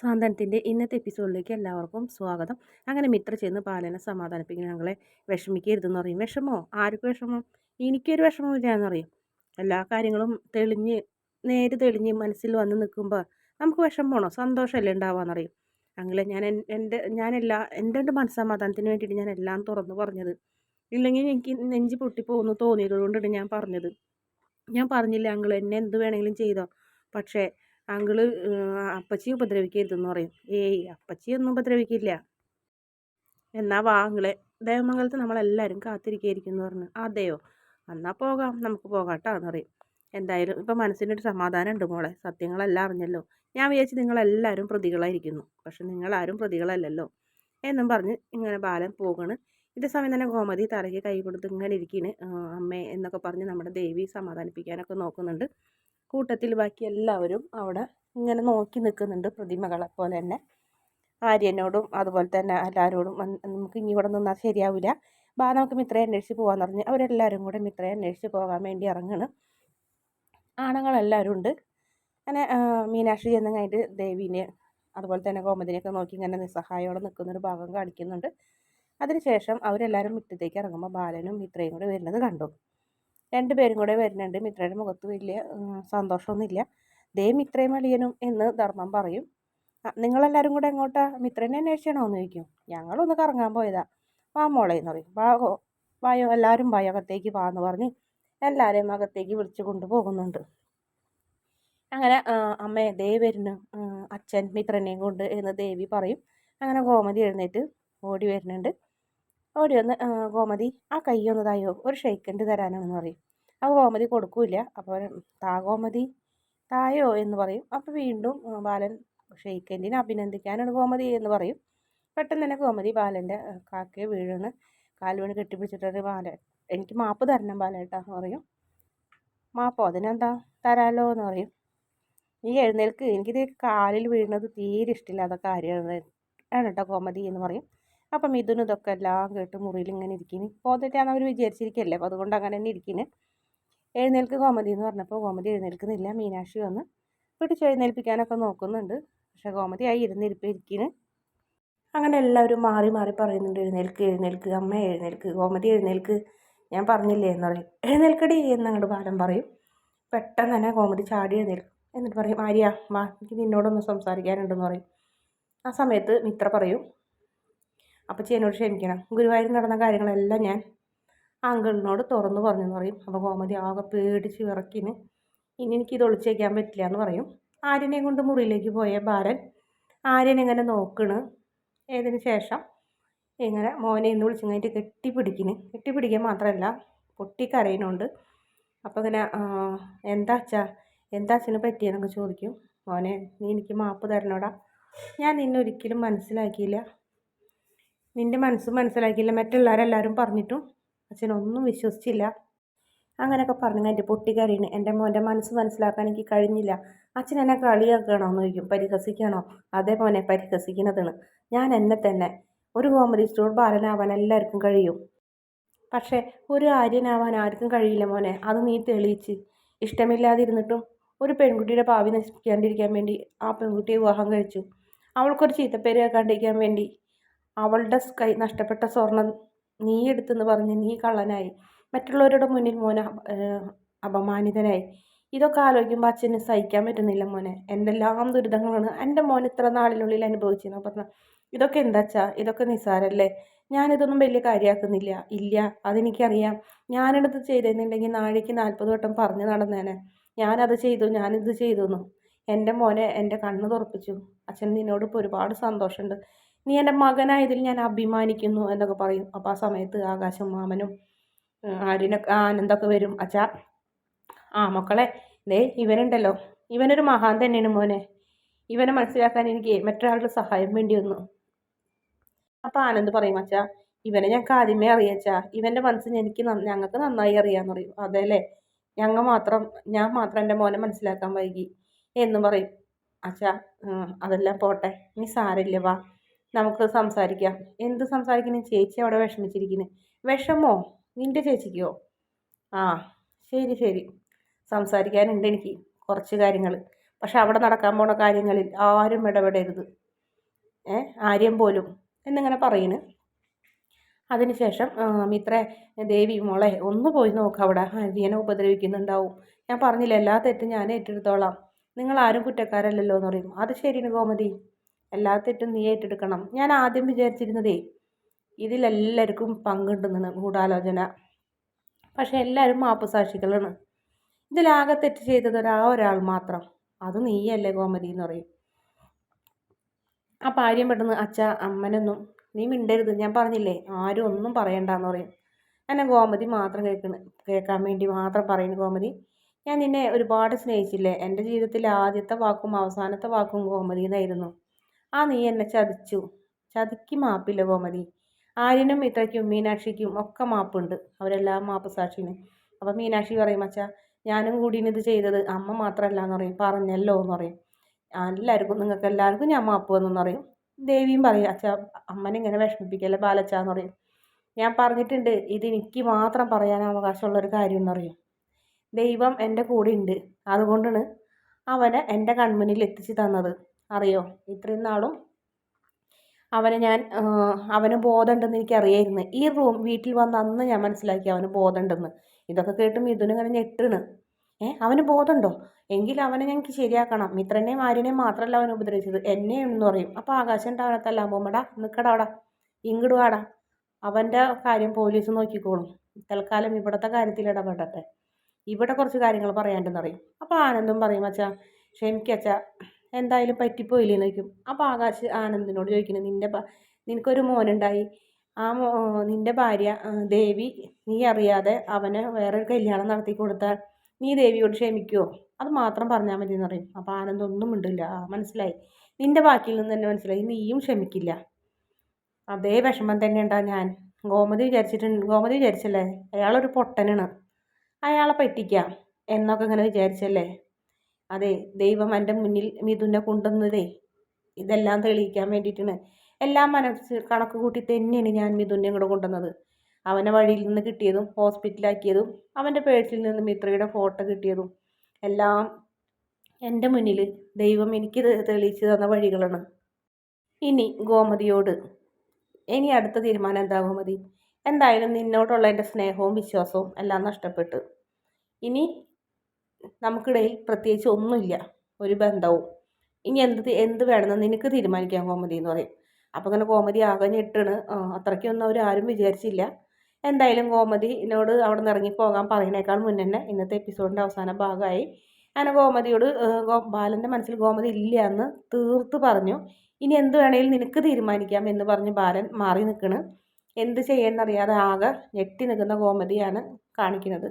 സാന്ത്വനത്തിന്റെ ഇന്നത്തെ എപ്പിസോഡിലേക്ക് എല്ലാവർക്കും സ്വാഗതം. അങ്ങനെ മിത്ര ചെന്ന് പാലനെ സമാധാനിപ്പിക്കുന്ന ഞങ്ങളെ വിഷമിക്കരുതെന്ന് പറയും. വിഷമോ? ആർക്ക് വിഷമം? എനിക്കൊരു വിഷമമില്ല എന്നറിയും എല്ലാ കാര്യങ്ങളും തെളിഞ്ഞ് നേര് തെളിഞ്ഞ് മനസ്സിൽ വന്ന് നിൽക്കുമ്പോൾ നമുക്ക് വിഷമമാണോ? സന്തോഷമല്ലേ ഉണ്ടാവാന്നറിയും അങ്ങനെ ഞാൻ എന്റെ ഞാനെല്ലാ എന്റെ എന്റെ മനസ്സമാധാനത്തിന് വേണ്ടിയിട്ട് ഞാൻ എല്ലാം തുറന്നു പറഞ്ഞത്. ഇല്ലെങ്കിൽ എനിക്ക് നെഞ്ച് പൊട്ടിപ്പോകുന്നു തോന്നിയത് കൊണ്ടിട്ട് ഞാൻ പറഞ്ഞത്. ഞാൻ പറഞ്ഞില്ല അങ്ങൾ എന്നെ എന്ത് വേണമെങ്കിലും ചെയ്തോ? പക്ഷേ അങ്കിൾ അപ്പച്ചി ഉപദ്രവിക്കരുതെന്ന് പറയും. ഏയ് അപ്പച്ചിയൊന്നും ഉപദ്രവിക്കില്ല. എന്നാ വാ അങ്കിളെ ദേവമംഗലത്ത് നമ്മളെല്ലാവരും കാത്തിരിക്കുകയായിരിക്കും എന്ന് പറഞ്ഞു. അതെയോ? എന്നാൽ പോകാം നമുക്ക് പോകാട്ടോ എന്ന് പറയും. എന്തായാലും ഇപ്പം മനസ്സിനൊരു സമാധാനം ഉണ്ട് മോളെ. സത്യങ്ങളെല്ലാം അറിഞ്ഞല്ലോ. ഞാൻ വിചാരിച്ചു നിങ്ങളെല്ലാവരും പ്രതികളായിരിക്കുന്നു. പക്ഷെ നിങ്ങളാരും പ്രതികളല്ലല്ലോ. എന്നും പറഞ്ഞ് ഇങ്ങനെ ബാലൻ പോകണ്. ഇതേ സമയം തന്നെ ഗോമതി തലയ്ക്ക് കൈ കൊടുത്ത് ഇങ്ങനെ ഇരിക്കണ്. അമ്മേ എന്നൊക്കെ പറഞ്ഞ് നമ്മുടെ ദേവി സമാധാനിപ്പിക്കാനൊക്കെ നോക്കുന്നുണ്ട്. കൂട്ടത്തിൽ ബാക്കി എല്ലാവരും അവിടെ ഇങ്ങനെ നോക്കി നിൽക്കുന്നുണ്ട് പ്രതിമകളെ പോലെ തന്നെ. ആര്യനോടും അതുപോലെ തന്നെ എല്ലാവരോടും നമുക്ക് ഇനി ഇവിടെ നിന്നാൽ ശരിയാവില്ല. ബാ നമുക്ക് മിത്രയെ അന്വേഷിച്ച് പോകാമെന്ന് പറഞ്ഞ് അവരെല്ലാവരും കൂടെ മിത്രയെ അന്വേഷിച്ച് പോകാൻ വേണ്ടി ഇറങ്ങണം. ആണുങ്ങളെല്ലാവരും ഉണ്ട് അങ്ങനെ മീനാക്ഷി ചെന്ന് കഴിഞ്ഞിട്ട് ദേവീനെ അതുപോലെ തന്നെ ഗോമതിനെയൊക്കെ നോക്കി ഇങ്ങനെ നിസ്സഹായോടെ നിൽക്കുന്നൊരു ഭാഗം കാണിക്കുന്നുണ്ട്. അതിനുശേഷം അവരെല്ലാവരും മുറ്റത്തേക്ക് ഇറങ്ങുമ്പോൾ ബാലനും മിത്രയും കൂടെ വരുന്നത് കണ്ടു. രണ്ടുപേരും കൂടെ വരുന്നുണ്ട്. മിത്രയുടെ മുഖത്ത് വലിയ സന്തോഷമൊന്നുമില്ല. ദേ മിത്രയും അളിയനും എന്ന് ധർമ്മം പറയും. നിങ്ങളെല്ലാവരും കൂടെ എങ്ങോട്ടാ? മിത്രനെ അന്വേഷിക്കണോ എന്ന് ചോദിക്കും. ഞങ്ങളൊന്ന് കറങ്ങാൻ പോയതാ. വാ മോളെ എന്ന് പറയും. വാ വായോ എല്ലാവരും വായോ അകത്തേക്ക് വാ എന്ന് പറഞ്ഞ് എല്ലാവരെയും അകത്തേക്ക് വിളിച്ചു കൊണ്ടുപോകുന്നുണ്ട്. അങ്ങനെ അമ്മേ ദേ വരുന്നു. അച്ഛൻ മിത്രനെയും കൊണ്ട് എന്ന് ദേവി പറയും. അങ്ങനെ ഗോമതി എഴുന്നേറ്റ് ഓടി വരുന്നുണ്ട്. ഓടി വന്ന് ഗോമതി ആ കൈ ഒന്ന് തായോ ഒരു ഷെയ്ക്കൻഡ് തരാനാണെന്ന് പറയും. അപ്പോൾ ഗോമതി കൊടുക്കൂല അപ്പോൾ താ ഗോമതി തായോ എന്ന് പറയും. അപ്പോൾ വീണ്ടും ബാലൻ ഷെയ്ക്കന്റിനെ അഭിനന്ദിക്കാനാണ് ഗോമതി എന്ന് പറയും. പെട്ടെന്ന് തന്നെ ഗോമതി ബാലന്റെ കാക്കയെ വീഴാണ്. കാൽ വീണ് കെട്ടിപ്പിടിച്ചിട്ടൊരു ബാലൻ. എനിക്ക് മാപ്പ് തരണം ബാലേട്ടാ എന്ന് പറയും. മാപ്പോ? അതിനെന്താ തരാലോ എന്ന് പറയും. നീ എഴുന്നേൽക്ക്. എനിക്കിത് കാലിൽ വീഴുന്നത് തീരെ ഇഷ്ടമില്ലാത്ത കാര്യമാണ്. ആണ് കേട്ടോ ഗോമതി എന്ന് പറയും. അപ്പം മിഥുനും ഇതൊക്കെ എല്ലാം കേട്ട് മുറിയിൽ ഇങ്ങനെ ഇരിക്കുന്നു പോന്നിട്ടാണ് അവർ വിചാരിച്ചിരിക്കല്ലേ? അപ്പോൾ അതുകൊണ്ട് അങ്ങനെ തന്നെ ഇരിക്കുന്നു എഴുന്നേൽക്ക് കോമതി എന്ന് പറഞ്ഞപ്പോൾ കോമതി എഴുന്നേൽക്കുന്നില്ല. മീനാക്ഷി വന്ന് പിടിച്ച് എഴുന്നേൽപ്പിക്കാനൊക്കെ നോക്കുന്നുണ്ട്. പക്ഷേ കോമതി ആയി ഇരുന്നിരിപ്പ് ഇരിക്കുന്നു അങ്ങനെ എല്ലാവരും മാറി മാറി പറയുന്നുണ്ട് എഴുന്നേൽക്ക് എഴുന്നേൽക്ക് അമ്മ എഴുന്നേൽക്ക് കോമതി എഴുന്നേൽക്ക് ഞാൻ പറഞ്ഞില്ലേ? എന്ന് പറയും. എഴുന്നേൽക്കടി എന്നങ്ങോട്ട് ബാലം പറയും. പെട്ടെന്ന് തന്നെ കോമതി ചാടി എഴുന്നേൽക്കും. എന്നിട്ട് പറയും ആര്യ വാ എനിക്ക് നിന്നോടൊന്ന് സംസാരിക്കാനുണ്ടെന്ന് പറയും. ആ സമയത്ത് മിത്ര പറയും അപ്പച്ചി എന്നോട് ക്ഷമിക്കണം. ഗുരുവായൂർ നടന്ന കാര്യങ്ങളെല്ലാം ഞാൻ അങ്കിളിനോട് തുറന്നു പറഞ്ഞെന്ന് പറയും. അപ്പോൾ ഗോമതി ആകെ പേടിച്ച് വിറക്കിന് ഇനി എനിക്കിത് ഒളിച്ചേക്കാൻ പറ്റില്ല എന്ന് പറയും. ആര്യനെ കൊണ്ട് മുറിയിലേക്ക് പോയ ബാലൻ ആര്യൻ ഇങ്ങനെ നോക്കണ്. ഏതിന് ശേഷം? ഇങ്ങനെ മോനെ എന്ന് വിളിച്ചു കഴിഞ്ഞിട്ട് കെട്ടിപ്പിടിക്കുന്നു കെട്ടിപ്പിടിക്കാൻ മാത്രമല്ല പൊട്ടിക്കരയിനുണ്ട് അപ്പോൾ ഇങ്ങനെ എന്താ അച്ഛാ? എന്താ അച്ഛന് പറ്റിയെന്നൊക്കെ ചോദിക്കും. മോനെ നീ എനിക്ക് മാപ്പ് തരണോടാ. ഞാൻ നിന്നെ ഒരിക്കലും മനസ്സിലാക്കിയില്ല. നിന്റെ മനസ്സും മനസ്സിലാക്കിയില്ല. മറ്റുള്ളവരെല്ലാവരും പറഞ്ഞിട്ടും അച്ഛനൊന്നും വിശ്വസിച്ചില്ല. അങ്ങനെയൊക്കെ പറഞ്ഞു എന്റെ പൊട്ടിക്കരയിന് എന്റെ മോന്റെ മനസ്സ് മനസ്സിലാക്കാൻ എനിക്ക് കഴിഞ്ഞില്ല. അച്ഛൻ എന്നെ കളിയാക്കണോ എന്ന് ചോദിക്കും. പരിഹസിക്കണോ? അതേ മോനെ പരിഹസിക്കുന്നതാണ് ഞാൻ എന്നെ തന്നെ. ഒരു കോമഡി സ്റ്റോർ ബാലനാവാൻ എല്ലാവർക്കും കഴിയും. പക്ഷേ ഒരു ആര്യനാവാൻ ആർക്കും കഴിയില്ല മോനെ. അത് നീ തെളിയിച്ച്. ഇഷ്ടമില്ലാതിരുന്നിട്ടും ഒരു പെൺകുട്ടിയുടെ ഭാവി നശിപ്പിക്കാണ്ടിരിക്കാൻ വേണ്ടി ആ പെൺകുട്ടിയെ വിവാഹം കഴിച്ചു. അവൾക്കൊരു ചീത്തപ്പേര് കേൾക്കാണ്ടിരിക്കാൻ വേണ്ടി അവളുടെ കൈ നഷ്ടപ്പെട്ട സ്വർണം നീ എടുത്തെന്ന് പറഞ്ഞ് നീ കള്ളനായി. മറ്റുള്ളവരുടെ മുന്നിൽ മോനെ അപമാനിതനായി. ഇതൊക്കെ ആലോചിക്കുമ്പോൾ അച്ഛന് സഹിക്കാൻ പറ്റുന്നില്ല മോനെ. എന്തെല്ലാം ദുരിതങ്ങളാണ്. എന്റെ മോൻ ഇത്ര നാളിനുള്ളിൽ അനുഭവിച്ചെന്ന് പറഞ്ഞു. ഇതൊക്കെ എന്താച്ചാ ഇതൊക്കെ നിസ്സാരല്ലേ? ഞാനിതൊന്നും വലിയ കാര്യമാക്കുന്നില്ല ഇല്ല അതെനിക്കറിയാം. ഞാനിടത്ത് ചെയ്തിരുന്നുണ്ടെങ്കിൽ നാഴേക്ക് നാൽപ്പത് വട്ടം പറഞ്ഞു നടന്നേനെ. ഞാനത് ചെയ്തു ഞാനിത് ചെയ്തു എന്നും എന്റെ മോനെ എന്റെ കണ്ണ് തുറപ്പിച്ചു. അച്ഛൻ നിന്നോടിപ്പോൾ ഒരുപാട് സന്തോഷമുണ്ട്. നീ എന്റെ മകനായതിൽ ഞാൻ അഭിമാനിക്കുന്നു എന്നൊക്കെ പറയും. അപ്പോൾ ആ സമയത്ത് ആകാശം മാമനും ആരിനൊക്കെ ആനന്ദൊക്കെ വരും. അച്ഛാ ആ മക്കളെ ദേ ഇവനുണ്ടല്ലോ. ഇവനൊരു മഹാൻ തന്നെയാണ് മോനെ. ഇവനെ മനസ്സിലാക്കാൻ എനിക്ക് മറ്റൊരാളുടെ സഹായം വേണ്ടി വന്നു. അപ്പോൾ ആനന്ദ് പറയും അച്ഛാ ഇവനെ ഞങ്ങൾക്ക് ആദ്യമേ അറിയാച്ചാ ഇവന്റെ മനസ്സ് എനിക്ക് ഞങ്ങൾക്ക് നന്നായി അറിയാമെന്ന് പറയും. അതെ അല്ലേ ഞങ്ങൾ മാത്രം ഞാൻ മാത്രം എന്റെ മോനെ മനസ്സിലാക്കാൻ വൈകി. എന്ന് പറയും. അച്ഛാ അതെല്ലാം പോട്ടെ. നീ സാരില്ല വാ. നമുക്ക് സംസാരിക്കാം. എന്ത് സംസാരിക്കണം ചേച്ചി അവിടെ വിഷമിച്ചിരിക്കുന്നത് വിഷമോ? നിന്റെ ചേച്ചിക്കോ? ആ ശരി ശരി. സംസാരിക്കാനുണ്ട് എനിക്ക് കുറച്ച് കാര്യങ്ങൾ പക്ഷെ അവിടെ നടക്കാൻ പോണ കാര്യങ്ങളിൽ ആരും ഇടപെടരുത്. ഏ ആര്യം പോലും എന്നിങ്ങനെ പറയുന്നു അതിനുശേഷം മിത്ര ദേവി മോളെ ഒന്ന് പോയി നോക്കാം അവിടെ. ഹരിയനെ ഉപദ്രവിക്കുന്നുണ്ടാവും. ഞാൻ പറഞ്ഞില്ല എല്ലാ തെറ്റും ഞാൻ ഏറ്റെടുത്തോളാം. നിങ്ങൾ ആരും കുറ്റക്കാരല്ലല്ലോ എന്ന് പറയും. അത് ശരിയാണ് ഗോമതി. എല്ലാ തെറ്റും നീ ഏറ്റെടുക്കണം. ഞാൻ ആദ്യം വിചാരിച്ചിരുന്നതേ ഇതിലെല്ലാവർക്കും പങ്കുണ്ടെന്ന് ഗൂഢാലോചന. പക്ഷെ എല്ലാവരും മാപ്പുസാക്ഷികളാണ്. ഇതിലാകെ തെറ്റ് ചെയ്തത് ഒരാ ഒരാൾ മാത്രം. അത് നീയല്ലേ ഗോമതി എന്ന് പറയും. ആ ഭാര്യം പെട്ടെന്ന് അച്ഛ അമ്മനൊന്നും നീ മിണ്ടരുത്. ഞാൻ പറഞ്ഞില്ലേ ആരും ഒന്നും പറയണ്ടെന്ന് പറയും. എന്നെ ഗോമതി മാത്രം കേൾക്കണ് കേൾക്കാൻ വേണ്ടി മാത്രം പറയുന്നു ഗോമതി. ഞാൻ നിന്നെ ഒരുപാട് സ്നേഹിച്ചില്ലേ. എന്റെ ജീവിതത്തിലെ ആദ്യത്തെ വാക്കും അവസാനത്തെ വാക്കും ഗോമതി എന്നായിരുന്നു. ആ നീ എന്നെ ചതിച്ചു. ചതിക്ക് മാപ്പില്ല കോമതി ആര്യനും ഇത്രയ്ക്കും മീനാക്ഷിക്കും ഒക്കെ മാപ്പുണ്ട്. അവരെല്ലാം മാപ്പ് സാക്ഷിന് അപ്പം മീനാക്ഷി പറയും അച്ഛാ ഞാനും കൂടി ഇത് ചെയ്തത് അമ്മ മാത്രമല്ല എന്ന് പറയും. പറഞ്ഞല്ലോ എന്ന് പറയും. ഞാൻ എല്ലാവർക്കും നിങ്ങൾക്ക് എല്ലാവർക്കും ഞാൻ മാപ്പ് വന്നു പറയും. ദേവിയും പറയും അച്ഛാ അമ്മനെ ഇങ്ങനെ വിഷമിപ്പിക്കല്ലേ ബാലച്ച എന്ന് പറയും. ഞാൻ പറഞ്ഞിട്ടുണ്ട് ഇത് എനിക്ക് മാത്രം പറയാൻ അവകാശമുള്ളൊരു കാര്യം എന്ന് പറയും. ദൈവം എന്റെ കൂടെ ഉണ്ട്. അതുകൊണ്ടാണ് അവനെ എന്റെ കൺമുന്നിൽ എത്തിച്ച് തന്നത്. അറിയോ? ഇത്രയും നാളും അവനെ ഞാൻ അവന് ബോധമുണ്ടെന്ന് എനിക്കറിയായിരുന്നു. ഈ റൂം വീട്ടിൽ വന്ന അന്ന് ഞാൻ മനസ്സിലാക്കി അവന് ബോധമുണ്ടെന്ന്. ഇതൊക്കെ കേട്ട് മിഥുനിങ്ങനെ ഞെട്ടണ്. ഏ അവന് ബോധമുണ്ടോ? എങ്കിൽ അവനെ ഞങ്ങൾക്ക് ശരിയാക്കണം. മിത്രനെയും ആര്യനെയും മാത്രമല്ല അവൻ ഉപദ്രവിച്ചത്. എന്നെയും എന്ന് പറയും. അപ്പോൾ ആകാശം ഉണ്ടാവണത്തല്ല അമ്മൂമ്മടാ നിൽക്കടാ അവിടെ. അവന്റെ കാര്യം പോലീസ് നോക്കിക്കോളും. തൽക്കാലം ഇവിടുത്തെ കാര്യത്തിൽ ഇടപെടട്ടെ. ഇവിടെ കുറച്ച് കാര്യങ്ങൾ പറയാണ്ടെന്ന് പറയും. അപ്പോൾ ആനന്ദം പറയും അച്ഛാ ക്ഷമിക്കച്ച എന്തായാലും പറ്റിപ്പോയില്ലേ ചോദിക്കും. അപ്പോൾ ആകാശ് ആനന്ദിനോട് ചോദിക്കുന്നത് നിന്റെ നിനക്കൊരു മോനുണ്ടായി. ആ മോ നിന്റെ ഭാര്യ ദേവി നീ അറിയാതെ അവന് വേറൊരു കല്യാണം നടത്തി കൊടുത്താൽ നീ ദേവിയോട് ക്ഷമിക്കുമോ അത് മാത്രം പറഞ്ഞാൽ മതി എന്ന് പറയും അപ്പോൾ ആനന്ദൊന്നും മിണ്ടില്ല. മനസ്സിലായി. നിന്റെ ബാക്കിയിൽ നിന്ന് തന്നെ മനസ്സിലായി. നീയും ക്ഷമിക്കില്ല. അതേ വിഷമം തന്നെ ഉണ്ടാ ഞാൻ. ഗോമതി വിചാരിച്ചിട്ടുണ്ട് ഗോമതി വിചാരിച്ചല്ലേ? അയാളൊരു പൊട്ടനാണ്. അയാളെ പറ്റിക്കാം. എന്നൊക്കെ ഇങ്ങനെ വിചാരിച്ചല്ലേ? അതെ ദൈവം എന്റെ മുന്നിൽ മിഥുനെ കൊണ്ടുവന്നതേ. ഇതെല്ലാം തെളിയിക്കാൻ വേണ്ടിയിട്ടാണ്. എല്ലാം മനസ്സ് കണക്ക് കൂട്ടി തന്നെയാണ് ഞാൻ മിഥുനെ ഇങ്ങോട്ട് കൊണ്ടുവന്നത്. അവനെ വഴിയിൽ നിന്ന് കിട്ടിയതും ഹോസ്പിറ്റലാക്കിയതും അവന്റെ പേഴ്സിൽ നിന്ന് മിത്രയുടെ ഫോട്ടോ കിട്ടിയതും എല്ലാം എന്റെ മുന്നിൽ ദൈവം എനിക്ക് തെളിയിച്ചു തന്ന വഴികളാണ്. ഇനി ഗോമതിയോട് ഇനി അടുത്ത തീരുമാനം എന്താ ഗോമതി? എന്തായാലും നിന്നോടുള്ള എന്റെ സ്നേഹവും വിശ്വാസവും എല്ലാം നഷ്ടപ്പെട്ടു. ഇനി നമുക്കിടയിൽ പ്രത്യേകിച്ച് ഒന്നുമില്ല ഒരു ബന്ധവും. ഇനി എന്ത് എന്ത് വേണമെന്ന് നിനക്ക് തീരുമാനിക്കാൻ കോമതി എന്ന് പറയും. അപ്പോൾ അങ്ങനെ കോമതി ആകെ ഞെട്ടാണ്. അത്രയ്ക്കൊന്നും ആരും വിചാരിച്ചില്ല. എന്തായാലും കോമതി എന്നോട് അവിടെ നിന്ന് ഇറങ്ങിപ്പോകാൻ പറയുന്നേക്കാൾ മുന്നേ തന്നെ ഇന്നത്തെ എപ്പിസോഡിന്റെ അവസാന ഭാഗമായി. അങ്ങനെ കോമതിയോട് ബാലന്റെ മനസ്സിൽ കോമതി ഇല്ല എന്ന് തീർത്ത് പറഞ്ഞു. ഇനി എന്ത് വേണമെങ്കിലും നിനക്ക് തീരുമാനിക്കാം എന്ന് പറഞ്ഞ് ബാലൻ മാറി നിൽക്കണ്. എന്ത് ചെയ്യുമെന്നറിയാതെ ആകെ ഞെട്ടി നിൽക്കുന്ന കോമതിയാണ് കാണിക്കുന്നത്.